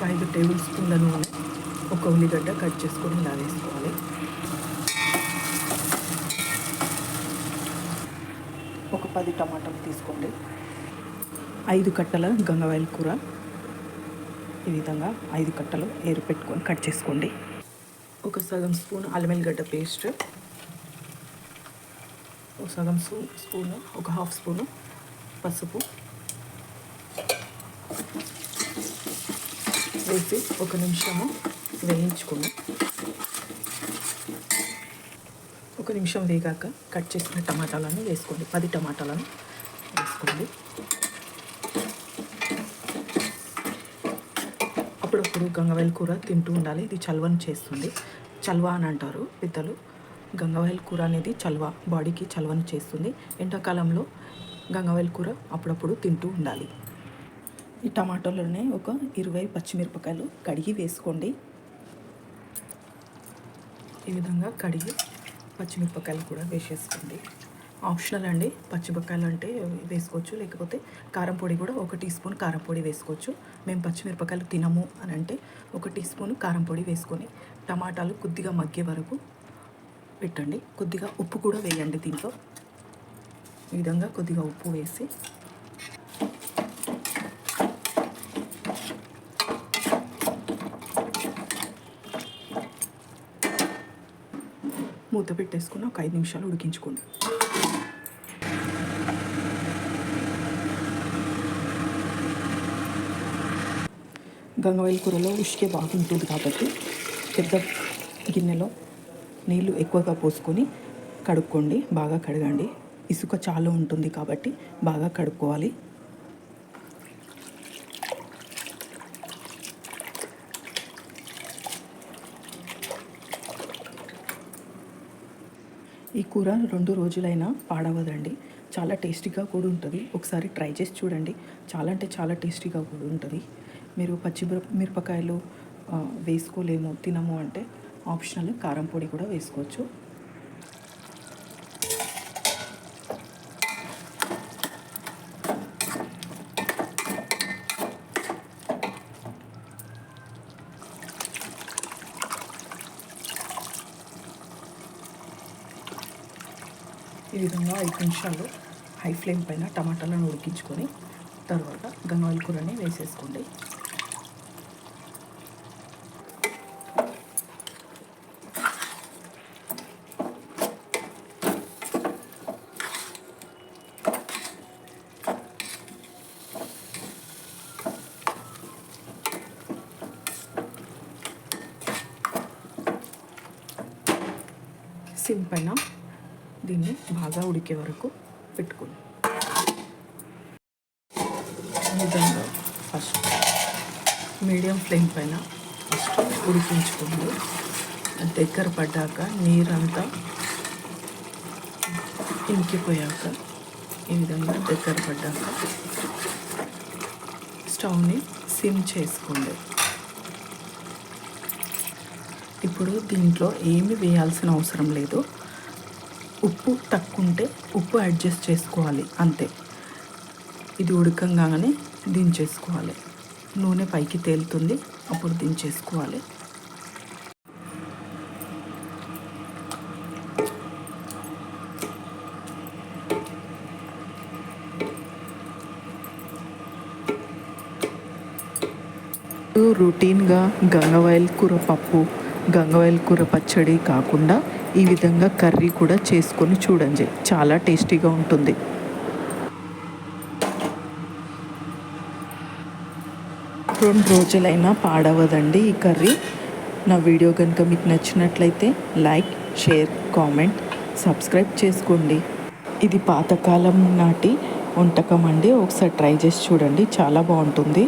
ఒక ఐదు టేబుల్ స్పూన్ల నూనె ఒక ఉల్లిగడ్డ కట్ చేసుకొని ఇలా వేసుకోవాలి. ఒక పది టమాటాలు తీసుకోండి. ఐదు కట్టల గంగవాయల కూర. ఈ విధంగా ఐదు కట్టలు ఏరు పెట్టుకొని కట్ చేసుకోండి. ఒక సగం స్పూన్ అల్లం వెల్లిగడ్డ పేస్ట్. ఒక సగం స్పూన్ స్పూను ఒక హాఫ్ స్పూను పసుపు. వేసి ఒక నిమిషము వేయించుకుని ఒక నిమిషం వేగాక కట్ చేసుకున్న టమాటాలను వేసుకోండి. పది టమాటాలను వేసుకోండి. అప్పుడప్పుడు గంగవాయల కూర తింటూ ఉండాలి. ఇది చల్వను చేస్తుంది. చల్వ అని అంటారు పెద్దలు గంగవాయల కూర అనేది చల్వ బాడీకి చల్వను చేస్తుంది. ఎండాకాలంలో గంగవాయల కూర అప్పుడప్పుడు తింటూ ఉండాలి. ఈ టమాటోలోనే ఒక ఇరవై పచ్చిమిరపకాయలు కడిగి వేసుకోండి. ఈ విధంగా కడిగి పచ్చిమిరపకాయలు కూడా వేసేసుకోండి. ఆప్షనల్ అండి పచ్చిమిరపకాయలు అంటే వేసుకోవచ్చు లేకపోతే కారం పొడి కూడా ఒక టీ స్పూన్ కారం పొడి వేసుకోవచ్చు. మేము పచ్చిమిరపకాయలు తినము అని అంటే ఒక టీ స్పూన్ కారం పొడి వేసుకొని టమాటాలు కొద్దిగా మగ్గే వరకు పెట్టండి. కొద్దిగా ఉప్పు కూడా వేయండి దీంట్లో. ఈ విధంగా కొద్దిగా ఉప్పు వేసి మూత పెట్టేసుకుని ఒక ఐదు నిమిషాలు ఉడికించుకోండి. గంగవాయిల కూరలో ఉష్కే బాగుంటుంది కాబట్టి పెద్ద గిన్నెలో నీళ్ళు ఎక్కువగా పోసుకొని కడుక్కోండి బాగా కడగండి. ఇసుక చాలా ఉంటుంది కాబట్టి బాగా కడుక్కోవాలి. ఈ కూర రెండు రోజులైనా పాడవదండి. చాలా టేస్టీగా కూడా ఉంటుంది. ఒకసారి ట్రై చేసి చూడండి. చాలా అంటే చాలా టేస్టీగా కూడా ఉంటుంది. మీరు పచ్చి మిరప- మిరపకాయలు వేసుకోలేము తినము అంటే ఆప్షనల్ కారం పొడి కూడా వేసుకోవచ్చు. ఈ విధంగా ఐదు నిమిషాలు హై ఫ్లేమ్ పైన టమాటాలను ఉడికించుకొని తర్వాత గంగావల్ కూరని వేసేసుకోండి. సిమ్ పైన దీన్ని బాగా ఉడికే వరకు పెట్టుకుని విధంగా ఫస్ట్ మీడియం ఫ్లేమ్ పైన ఫస్ట్ ఉడికించుకోండి. దగ్గర పడ్డాక నీరంతా ఇంకిపోయాక ఈ విధంగా దగ్గర పడ్డాక స్టవ్ని సిమ్ చేసుకోండి. ఇప్పుడు దీంట్లో ఏమి వేయాల్సిన అవసరం లేదు. ఉప్పు తక్కువ ఉంటే ఉప్పు అడ్జస్ట్ చేసుకోవాలి అంతే. ఇది ఉడకంగానే దించేసుకోవాలి. నూనె పైకి తేలుతుంది అప్పుడు దించేసుకోవాలి. రొటీన్గా గంగవాయల కూర పప్పు. గంగవాయల కూర పచ్చడి కాకుండా ఈ విధంగా కర్రీ కూడా చేసుకొని చూడండి. చాలా టేస్టీగా ఉంటుంది. రెండు రోజులైనా పాడవదండి ఈ కర్రీ. నా వీడియో కనుక మీకు నచ్చినట్లయితే లైక్ షేర్ కామెంట్ సబ్స్క్రైబ్ చేసుకోండి. ఇది పాతకాలం నాటి వంటకం అండి. ఒకసారి ట్రై చేసి చూడండి. చాలా బాగుంటుంది.